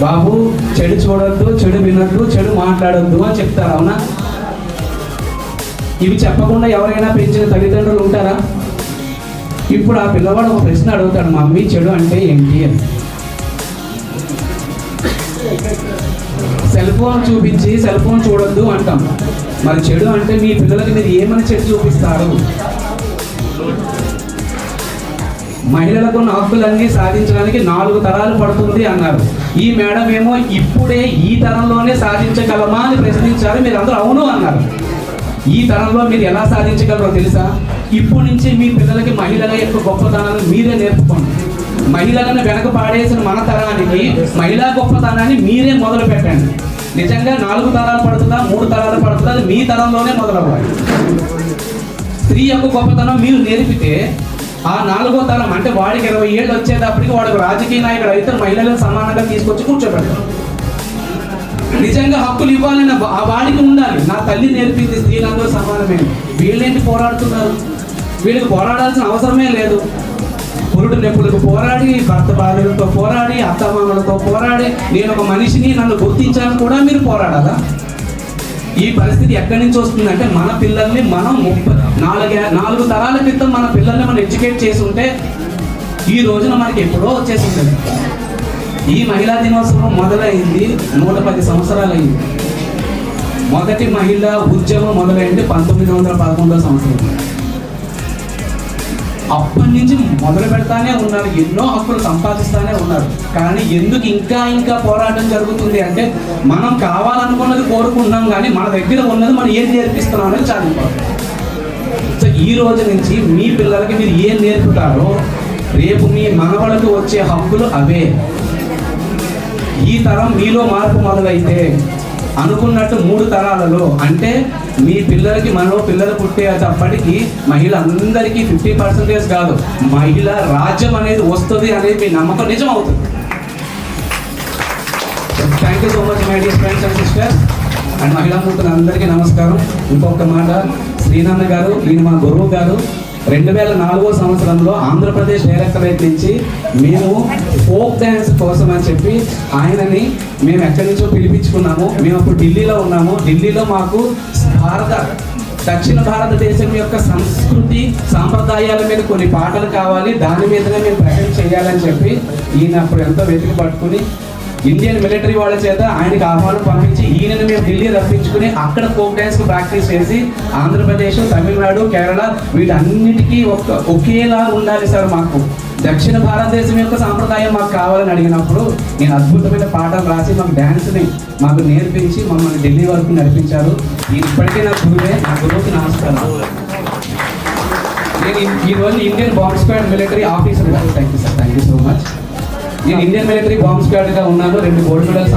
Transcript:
బాబు చెడు చూడొద్దు చెడు వినొద్దు చెడు మాట్లాడొద్దు అని చెప్తారు అవునా? ఇవి చెప్పకుండా ఎవరైనా పెంచిన తల్లిదండ్రులు ఉంటారా? ఇప్పుడు ఆ పిల్లవాడు ఒక ప్రశ్న అడుగుతాడు మమ్మీ చెడు అంటే ఏంటి? అని. సెల్ ఫోన్ చూపించి సెల్ ఫోన్ చూడొద్దు అంటాం. మరి చెడు అంటే మీ పిల్లలకి మీరు ఏమని చెడు చూపిస్తారు? మహిళలకు ఉన్న హక్కులన్నీ సాధించడానికి నాలుగు తరాలు పడుతుంది అన్నారు. ఈ మేడం ఏమో ఇప్పుడే ఈ తరంలోనే సాధించగలమా అని ప్రశ్నించారు. మీరు అందరూ అవును అన్నారు. ఈ తరంలో మీరు ఎలా సాధించగలరో తెలుసా? ఇప్పుడు నుంచి మీ పిల్లలకి మహిళల యొక్క గొప్పతనాన్ని మీరే నేర్పుకోండి. మహిళలను వెనక పాడేసిన మన తరానికి మహిళా గొప్పతనాన్ని మీరే మొదలు పెట్టండి. నిజంగా నాలుగు తరాలు పడుతుందా మూడు తరాలు పడుతుందా? అది మీ తరంలోనే మొదలవ్వాలి. స్త్రీ యొక్క గొప్పతనం మీరు నేర్పితే ఆ నాలుగో తరం అంటే వాడికి ఇరవై ఏళ్ళు వచ్చేటప్పటికి వాడికి రాజకీయ నాయకుడు అయితే మహిళలను సమానంగా తీసుకొచ్చి కూర్చోబెడతారు నిజంగా హక్కులు ఇవ్వాలని ఆ వాడికి ఉండాలి. నా తల్లి నేర్పింది స్త్రీలందరూ సమానమే. వీళ్ళేంటి పోరాడుతున్నారు? వీళ్ళకి పోరాడాల్సిన అవసరమే లేదు. పురుడు నొప్పులకు పోరాడి భర్త బాధ్యులతో పోరాడి అత్తమామలతో పోరాడి నేను ఒక మనిషిని నన్ను గుర్తించాలని కూడా మీరు పోరాడాలా? ఈ పరిస్థితి ఎక్కడి నుంచి వస్తుందంటే మన పిల్లల్ని మనం ముప్పై నాలుగే నాలుగు తరాల క్రితం మన పిల్లల్ని మనం ఎడ్యుకేట్ చేసి ఉంటే ఈ రోజున మనకి ఎప్పుడో వచ్చేసింది. ఈ మహిళా దినోత్సవం మొదలైంది నూట పది సంవత్సరాలు అయింది మొదటి మహిళా ఉద్యమం మొదలైంది పంతొమ్మిది వందల పదకొండో సంవత్సరం. అప్పటి నుంచి మొదలు పెడతానే ఉన్నారు ఎన్నో హక్కులు సంపాదిస్తానే ఉన్నారు కానీ ఎందుకు ఇంకా ఇంకా పోరాటం జరుగుతుంది అంటే మనం కావాలనుకున్నది కోరుకుంటున్నాం కానీ మన దగ్గర ఉన్నది మనం ఏం నేర్పిస్తున్నాం అనేది చాలా సో ఈ రోజు నుంచి మీ పిల్లలకి మీరు ఏం నేర్పుతారో రేపు మీ మనవలకు వచ్చే హక్కులు అవే. ఈ తరం మీలో మార్పు మొదలైతే అనుకున్నట్టు మూడు తరాలలో అంటే మీ పిల్లలకి మనో పిల్లలు పుట్టేటప్పటికి మహిళ అందరికీ ఫిఫ్టీ పర్సెంటేజ్ కాదు. మహిళ రాజ్యం అనేది వస్తుంది అనేది మీ నమ్మకం నిజం అవుతుంది. Thank you so much my dear friends and sisters and మహిళా మూర్తులు అందరికీ నమస్కారం. ఇంకొక మాట శ్రీనాన్న గారు ఈయన మా గురువు గారు. రెండు వేల నాలుగో సంవత్సరంలో ఆంధ్రప్రదేశ్ డైరెక్టరేట్ నుంచి మేము ఫోక్ డ్యాన్స్ కోసం అని చెప్పి ఆయనని మేము ఎక్కడి నుంచో పిలిపించుకున్నాము. మేము అప్పుడు ఢిల్లీలో ఉన్నాము. ఢిల్లీలో మాకు భారత దక్షిణ భారతదేశం యొక్క సంస్కృతి సాంప్రదాయాల మీద కొన్ని పాటలు కావాలి. దాని మీదనే మేము ప్రకటన చేయాలని చెప్పి ఈయన అప్పుడు ఎంతో వెతికి పట్టుకుని ఇండియన్ మిలిటరీ వాళ్ళ చేత ఆయనకి ఆహ్వానం పంపించి ఈయనని మేము ఢిల్లీ రప్పించుకుని అక్కడ ఫోక్ డ్యాన్స్ ప్రాక్టీస్ చేసి ఆంధ్రప్రదేశ్ తమిళనాడు కేరళ వీటన్నిటికీ ఒక ఒకేలా ఉండాలి సార్ మాకు. దక్షిణ భారతదేశం యొక్క సాంప్రదాయం మాకు కావాలని అడిగినప్పుడు నేను అద్భుతమైన పాటలు రాసి మాకు డ్యాన్స్ని మాకు నేర్పించి మమ్మల్ని ఢిల్లీ వరకు నడిపించారు. ఇప్పటికే నా గురువే నా గురువుకి నమస్కారం. నేను ఈరోజు Indian bomb squad military officer thank you sir thank you so much నేను ఇండియన్ మిలిటరీ బాంబ్ స్క్వాడ్గా ఉన్నాను. రెండు గోల్డ్ మెడల్స్